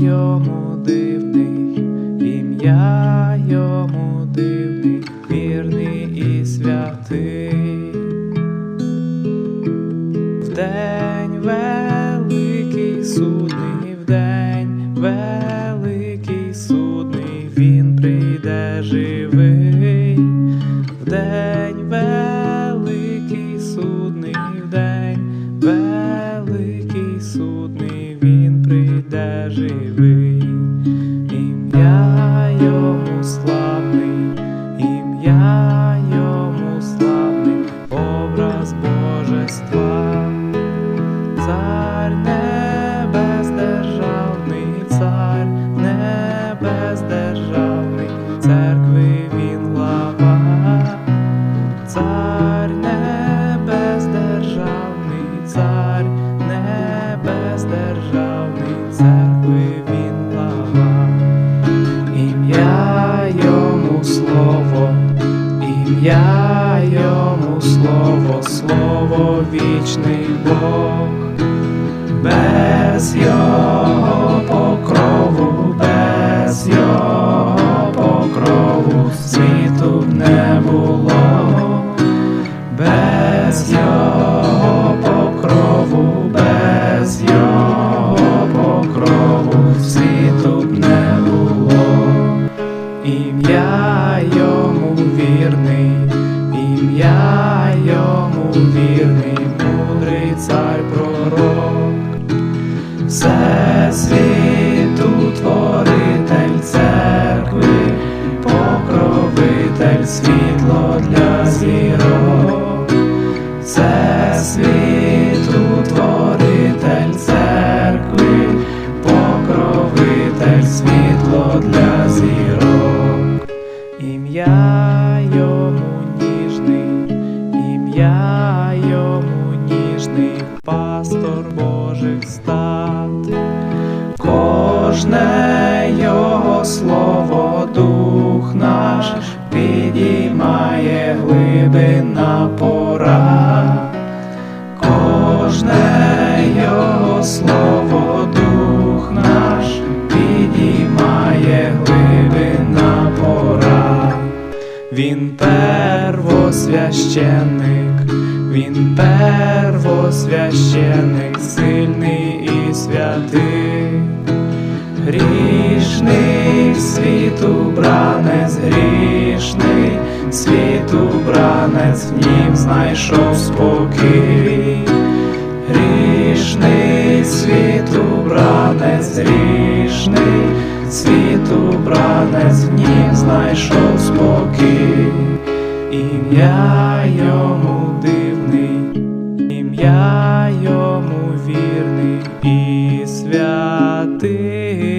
йому дивний, ім'я йому дивний, вірний і святий. Живий, ім'я йому славний, ім'я йому славний, образ Божества. Цар небездержавний, цар небес йому слово, слово вічний Бог, без його покрову, без його покрову світу не було, без його покрову, без його покрову світу б не було. Ім'я йому вірний, ім'я йому вірний, мудрий цар пророк, все світу творитель церкви, покровитель світло для зірок, все світу творитель церкви, покровитель світло для зірок, ім'я ім'я йому ніжний, пастор Божих стад, кожне його слово, дух наш підіймає глибина пора. Кожне його слово, дух наш підіймає глибина пора. Він первосвященник, він первосвященник, сильний і святий, грішний світу бранець, грішний світу бранець, в нім знайшов спокій. Грішний світу бранець, грішний світу бранець, в нім знайшов спокій, ім'я йому я йому вірний і святий.